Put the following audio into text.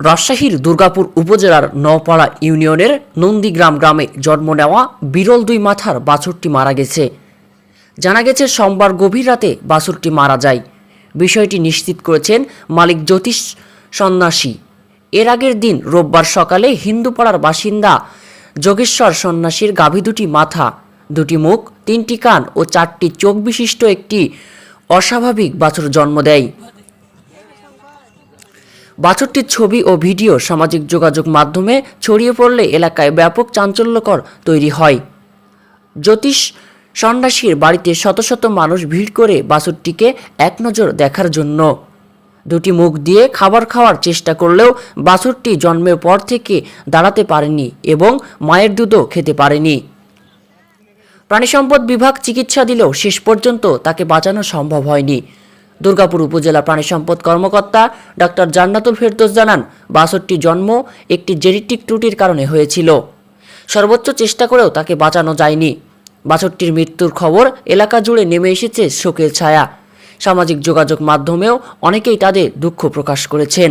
রাজশাহীর দুর্গাপুর উপজেলার নওপাড়া ইউনিয়নের নন্দীগ্রাম গ্রামে জন্ম নেওয়া বিরল দুই মাথার বাছুরটি মারা গেছে। জানা গেছে, সোমবার গভীর রাতে বাছুরটি মারা যায়। বিষয়টি নিশ্চিত করেছেন মালিক জ্যোতিষ সন্ন্যাসী। এর আগের দিন রোববার সকালে হিন্দুপাড়ার বাসিন্দা যোগেশ্বর সন্ন্যাসীর গাভী দুটি মাথা, দুটি মুখ, তিনটি কান ও চারটি চোখ বিশিষ্ট একটি অস্বাভাবিক বাছুর জন্ম দেয়। বাছরটির ছবি ও ভিডিও সামাজিক যোগাযোগ মাধ্যমে ছড়িয়ে পড়লে এলাকায় ব্যাপক চাঞ্চল্যকর তৈরি হয়। জ্যোতিষ সন্ন্যাসীর বাড়িতে শত শত মানুষ ভিড় করে বাছুরটিকে এক নজর দেখার জন্য। দুটি মুখ দিয়ে খাবার খাওয়ার চেষ্টা করলেও বাছুরটি জন্মের পর থেকে দাঁড়াতে পারেনি এবং মায়ের দুধও খেতে পারেনি। প্রাণিসম্পদ বিভাগ চিকিৎসা দিলেও শেষ পর্যন্ত তাকে বাঁচানো সম্ভব হয়নি। দুর্গাপুর উপজেলা প্রাণী সম্পদ কর্মকর্তা ডক্টর জান্নাতুল ফেরদোস জানান বাছরটি জন্ম একটি জেনেটিক ত্রুটির কারণে হয়েছিল। সর্বোচ্চ চেষ্টা করেও তাকে বাঁচানো যায়নি। বাছরটির মৃত্যুর খবর এলাকা জুড়ে নেমে এসেছে শোকের ছায়া। সামাজিক যোগাযোগ মাধ্যমেও অনেকেই তাদের দুঃখ প্রকাশ করেছেন।